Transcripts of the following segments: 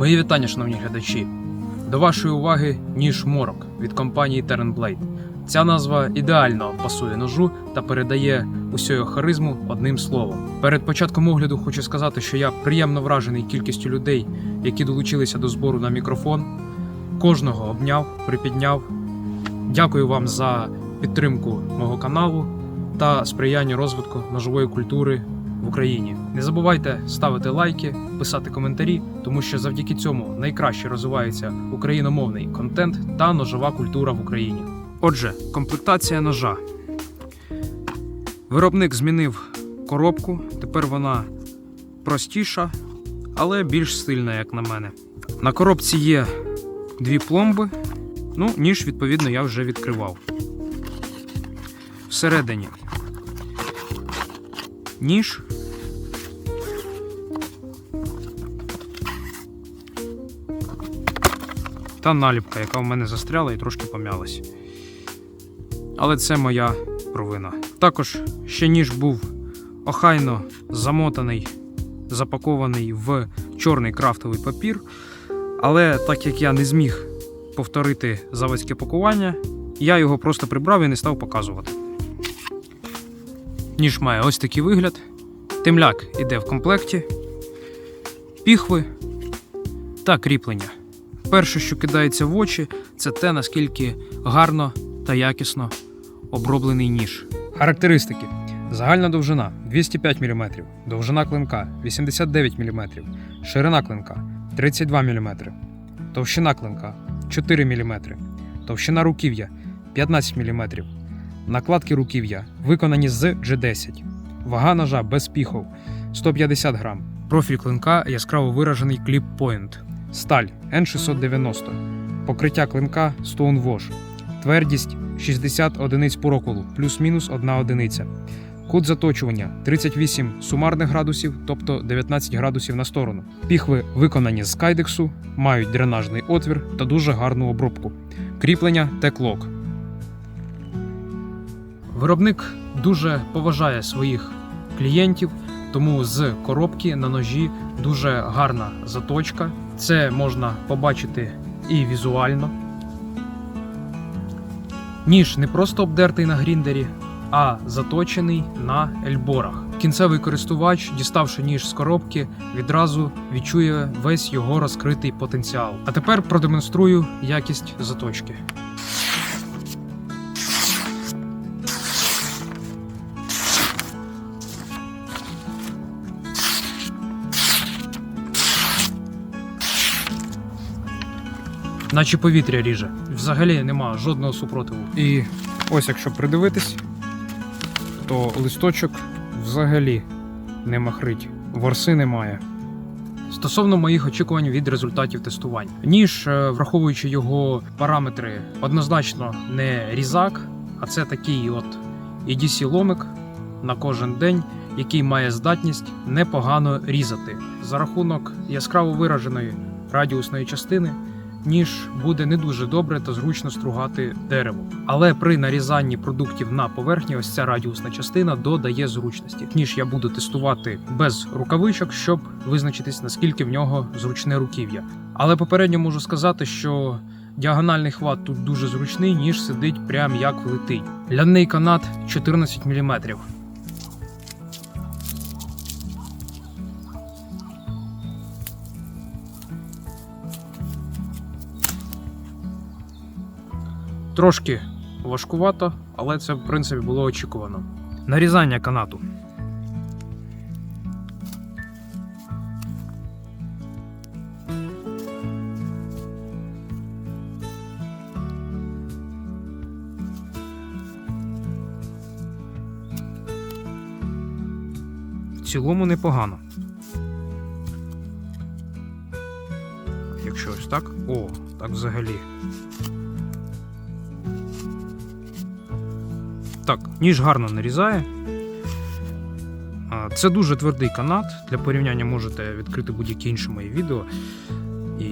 Мої вітання, шановні глядачі. До вашої уваги ніж морок від компанії Terrenblade. Ця назва ідеально пасує ножу та передає усю харизму одним словом. Перед початком огляду хочу сказати, що я приємно вражений кількістю людей, які долучилися до збору на мікрофон. Кожного обняв, припідняв. Дякую вам за підтримку мого каналу та сприяння розвитку ножової культури в Україні. Не забувайте ставити лайки, писати коментарі, тому що завдяки цьому найкраще розвивається україномовний контент та ножова культура в Україні. Отже, комплектація ножа. Виробник змінив коробку, тепер вона простіша, але більш стильна, як на мене. На коробці є дві пломби. Ну, ніж, відповідно, я вже відкривав. Всередині ніж. Та наліпка, яка в мене застряла і трошки пом'ялась. Але це моя провина. Також ще ніж був охайно замотаний, запакований в чорний крафтовий папір. Але так як я не зміг повторити заводське пакування, я його просто прибрав і не став показувати. Ніж має ось такий вигляд. Темляк іде в комплекті, піхви та кріплення. Перше, що кидається в очі, це те, наскільки гарно та якісно оброблений ніж. Характеристики: загальна довжина 205 мм, довжина клинка 89 мм, ширина клинка 32 мм, товщина клинка 4 мм, товщина руків'я 15 мм, накладки руків'я виконані з G10, вага ножа без піхов 150 грам, профіль клинка яскраво виражений кліп Point, сталь N690, покриття клинка Stone Wash, твердість 60 одиниць порокулу, плюс-мінус 1 одиниця. Кут заточування 38 сумарних градусів, тобто 19 градусів на сторону. Піхви виконані з кайдексу, мають дренажний отвір та дуже гарну обробку. Кріплення теклок. Виробник дуже поважає своїх клієнтів, тому з коробки на ножі дуже гарна заточка. Це можна побачити і візуально. Ніж не просто обдертий на гріндері, а заточений на ельборах. Кінцевий користувач, діставши ніж з коробки, відразу відчує весь його розкритий потенціал. А тепер продемонструю якість заточки. Наче повітря ріже. Взагалі нема жодного супротиву. І ось якщо придивитись, то листочок взагалі не махрить, ворси немає. Стосовно моїх очікувань від результатів тестувань, ніж, е, враховуючи його параметри, однозначно не різак, а це такий от EDC ломик на кожен день, який має здатність непогано різати. За рахунок яскраво вираженої радіусної частини, ніж буде не дуже добре та зручно стругати дерево. Але при нарізанні продуктів на поверхні, ось ця радіусна частина додає зручності. Ніж я буду тестувати без рукавичок, щоб визначитись наскільки в нього зручне руків'я. Але попередньо можу сказати, що діагональний хват тут дуже зручний, ніж сидить прям як влетить. Ляний канат 14 мм. Трошки важкувато, але це в принципі було очікувано. Нарізання канату. В цілому непогано. Якщо ось так. О, так взагалі. Так, ніж гарно нарізає. Це дуже твердий канат. Для порівняння можете відкрити будь-які інші мої відео і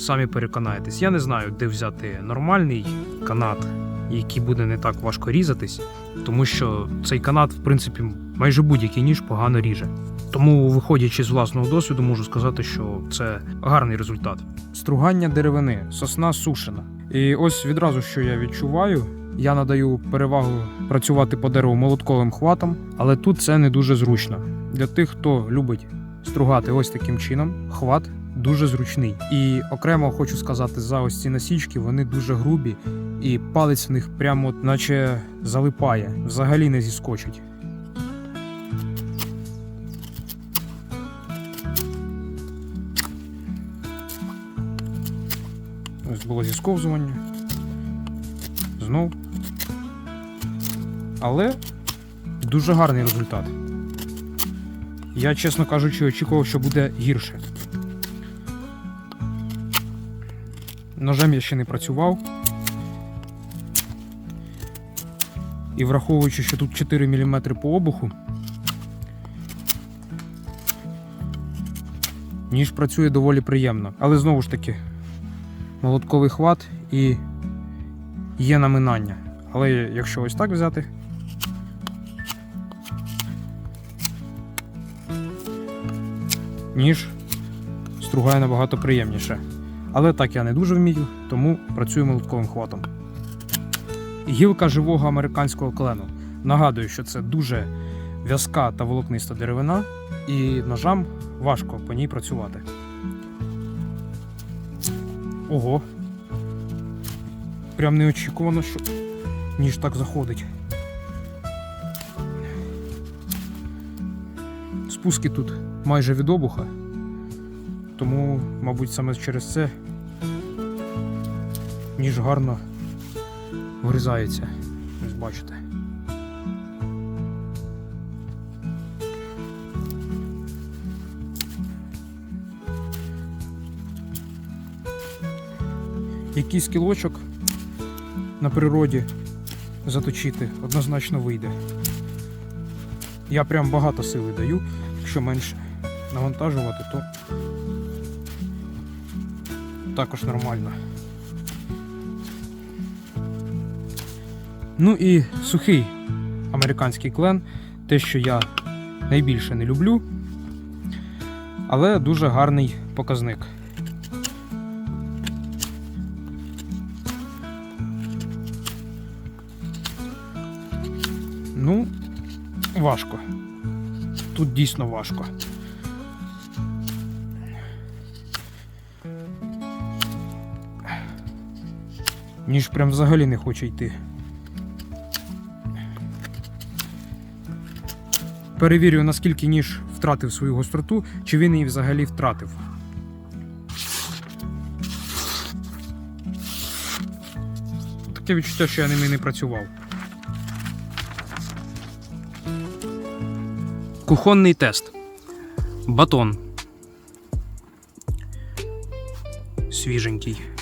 самі переконаєтесь. Я не знаю, де взяти нормальний канат, який буде не так важко різатись, тому що цей канат, в принципі, майже будь-який ніж погано ріже. Тому, виходячи з власного досвіду, можу сказати, що це гарний результат. Стругання деревини, сосна сушена. І ось відразу, що я відчуваю, я надаю перевагу працювати по дереву молотковим хватом, але тут це не дуже зручно. Для тих, хто любить стругати ось таким чином, хват дуже зручний. І окремо хочу сказати за ось ці насічки, вони дуже грубі, і палець в них прямо наче залипає, взагалі не зіскочить. Ось було зісковзування. Знов. Але дуже гарний результат. Я, чесно кажучи, очікував, що буде гірше. Ножем я ще не працював. І враховуючи, що тут 4 мм по обуху, ніж працює доволі приємно. Але знову ж таки, молотковий хват і є наминання. Але якщо ось так взяти. Ніж стругає набагато приємніше. Але так я не дуже вмію, тому працюю молотковим хватом. Гілка живого американського клену. Нагадую, що це дуже в'язка та волокниста деревина, і ножам важко по ній працювати. Ого. Прям неочікувано, що ніж так заходить. Спуски тут майже від обуха, тому, мабуть, саме через це ніж гарно вгризається. Ось бачите. Якийсь кілочок на природі заточити однозначно вийде. Я прям багато сили даю, якщо менше навантажувати, то також нормально. Ну і сухий американський клен, те, що я найбільше не люблю, але дуже гарний показник. Ну, важко. Тут дійсно важко. Ніж прям взагалі не хоче йти. Перевірю, наскільки ніж втратив свою гостроту, чи він її взагалі втратив. Таке відчуття, що я ними не працював. Кухонний тест. Батон. Свіженький.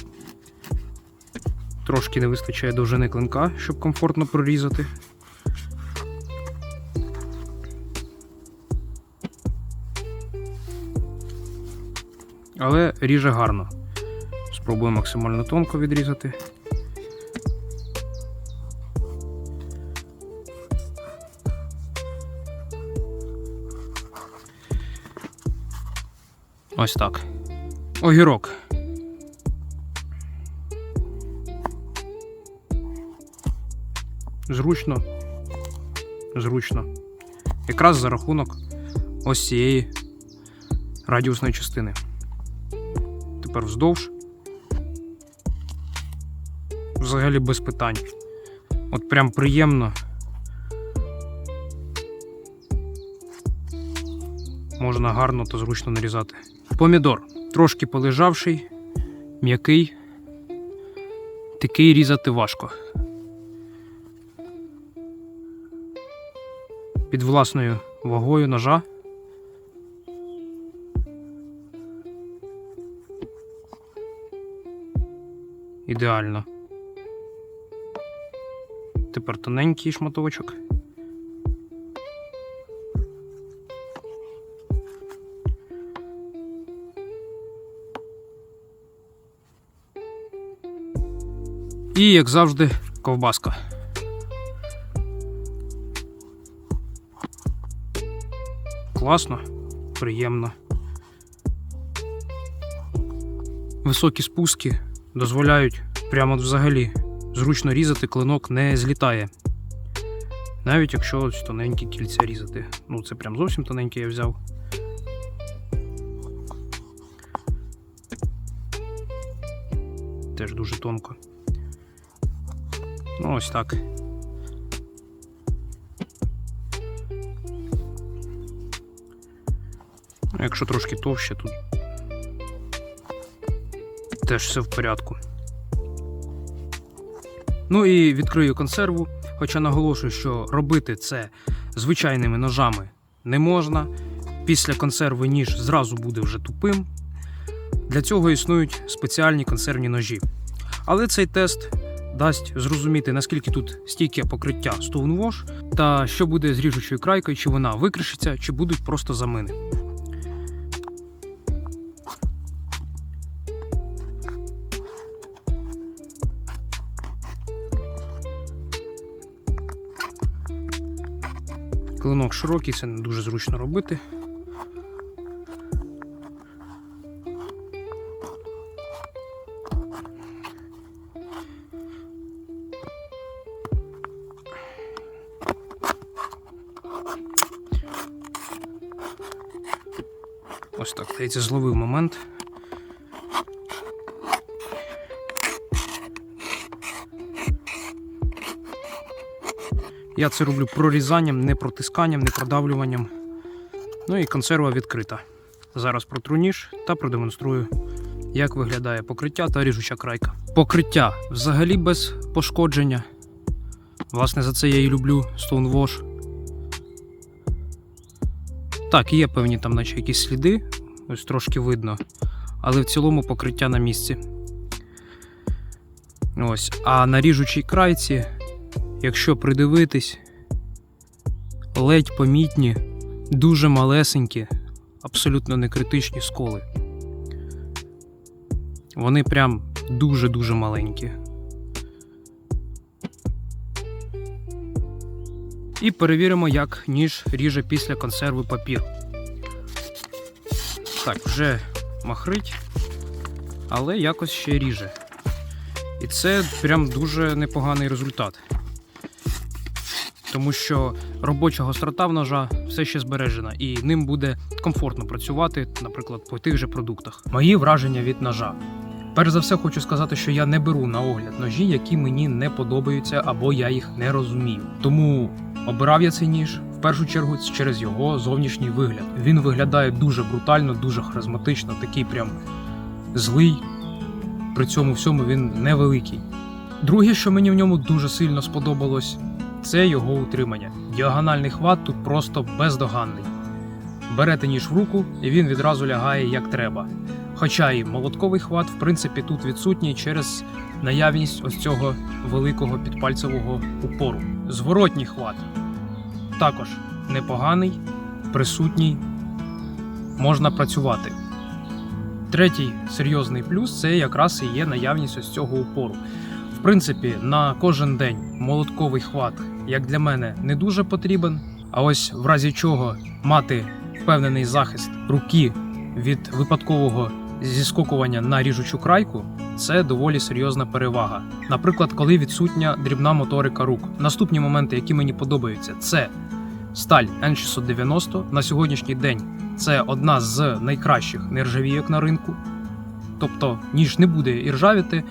Трошки не вистачає довжини клинка, щоб комфортно прорізати. Але ріже гарно. Спробую максимально тонко відрізати. Ось так. Огірок. Зручно. Зручно. Якраз за рахунок ось цієї радіусної частини. Тепер вздовж. Взагалі без питань. От прям приємно. Можна гарно та зручно нарізати. Помідор трошки полежавший, м'який, такий різати важко. Під власною вагою ножа. Ідеально. Тепер тоненький шматочок. І, як завжди, ковбаска. Класно, приємно. Високі спуски дозволяють прямо взагалі зручно різати, клинок не злітає. Навіть якщо ось тоненькі кільця різати. Ну, це прям зовсім тоненькі я взяв. Теж дуже тонко. Ну, ось так. Якщо трошки товще, тут теж все в порядку. Ну і відкрию консерву, хоча наголошую, що робити це звичайними ножами не можна. Після консерви ніж зразу буде вже тупим. Для цього існують спеціальні консервні ножі. Але цей тест дасть зрозуміти, наскільки тут стійке покриття Stonewash та що буде з ріжучою крайкою, чи вона викришиться, чи будуть просто замини. Клинок широкий, це не дуже зручно робити. Ось так, здається, зловив момент. Я це роблю прорізанням, не протисканням, не продавлюванням. Ну і консерва відкрита. Зараз протру ніж та продемонструю, як виглядає покриття та ріжуча крайка. Покриття взагалі без пошкодження. Власне, за це я і люблю Stonewash. Так, є певні там, наче якісь сліди, ось трошки видно, але в цілому покриття на місці. Ось. А на ріжучій крайці, якщо придивитись, ледь помітні, дуже малесенькі, абсолютно не критичні сколи. Вони прям дуже-дуже маленькі. І перевіримо, як ніж ріже після консерви папір. Так, вже махрить, але якось ще ріже. І це прям дуже непоганий результат. Тому що робоча гострота в ножа все ще збережена, і ним буде комфортно працювати, наприклад, по тих же продуктах. Мої враження від ножа. Перш за все, хочу сказати, що я не беру на огляд ножі, які мені не подобаються або я їх не розумію. Тому обирав я цей ніж в першу чергу через його зовнішній вигляд. Він виглядає дуже брутально, дуже харизматично, такий прям злий. При цьому всьому він невеликий. Друге, що мені в ньому дуже сильно сподобалось, це його утримання. Діагональний хват тут просто бездоганний. Берете ніж в руку, і він відразу лягає як треба. Хоча і молотковий хват, в принципі, тут відсутній через наявність ось цього великого підпальцевого упору. Зворотній хват також непоганий, присутній, можна працювати. Третій серйозний плюс це якраз і є наявність ось цього упору. В принципі, на кожен день молотковий хват, як для мене, не дуже потрібен. А ось в разі чого мати впевнений захист руки від випадкового зіскокування на ріжучу крайку це доволі серйозна перевага. Наприклад, коли відсутня дрібна моторика рук. Наступні моменти, які мені подобаються, це сталь N690 на сьогоднішній день. Це одна з найкращих нержавійок на ринку. Тобто ніж не буде іржавіти.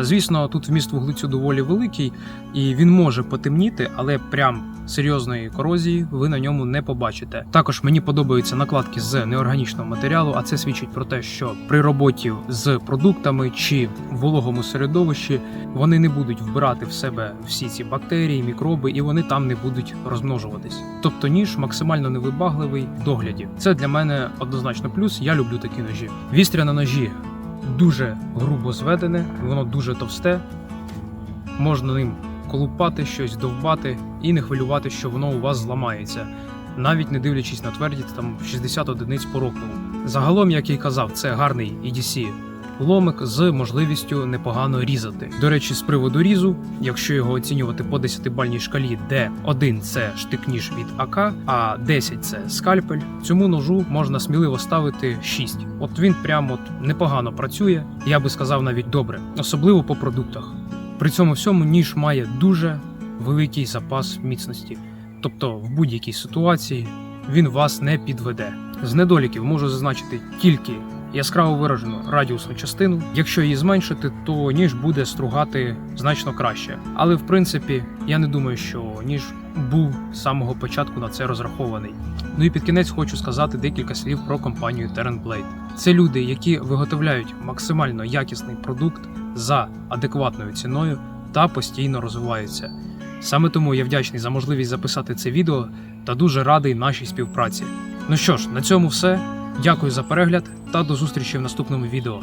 Звісно, тут вміст вуглецю доволі великий, і він може потемніти, але прям серйозної корозії ви на ньому не побачите. Також мені подобаються накладки з неорганічного матеріалу, а це свідчить про те, що при роботі з продуктами чи в вологому середовищі вони не будуть вбирати в себе всі ці бактерії, мікроби, і вони там не будуть розмножуватись. Тобто ніж максимально невибагливий в догляді. Це для мене однозначно плюс. Я люблю такі ножі. Вістря на ножі дуже грубо зведене, воно дуже товсте. Можна ним колупати щось, довбати і не хвилювати, що воно у вас зламається, навіть не дивлячись на тверді там 60 одиниць по року. Загалом, як й казав, це гарний EDC ломик з можливістю непогано різати. До речі, з приводу різу, якщо його оцінювати по 10-бальній шкалі, де 1 це штик-ніж від АК, а 10 це скальпель, цьому ножу можна сміливо ставити 6. От він прямо непогано працює, я би сказав навіть добре, особливо по продуктах. При цьому всьому ніж має дуже великий запас міцності, тобто в будь-якій ситуації він вас не підведе. З недоліків можу зазначити тільки яскраво виражену радіусну частину. Якщо її зменшити, то ніж буде стругати значно краще. Але в принципі, я не думаю, що ніж був з самого початку на це розрахований. Ну і під кінець хочу сказати декілька слів про компанію Terran Blade. Це люди, які виготовляють максимально якісний продукт за адекватною ціною та постійно розвиваються. Саме тому я вдячний за можливість записати це відео та дуже радий нашій співпраці. Ну що ж, на цьому все. Дякую за перегляд та до зустрічі в наступному відео.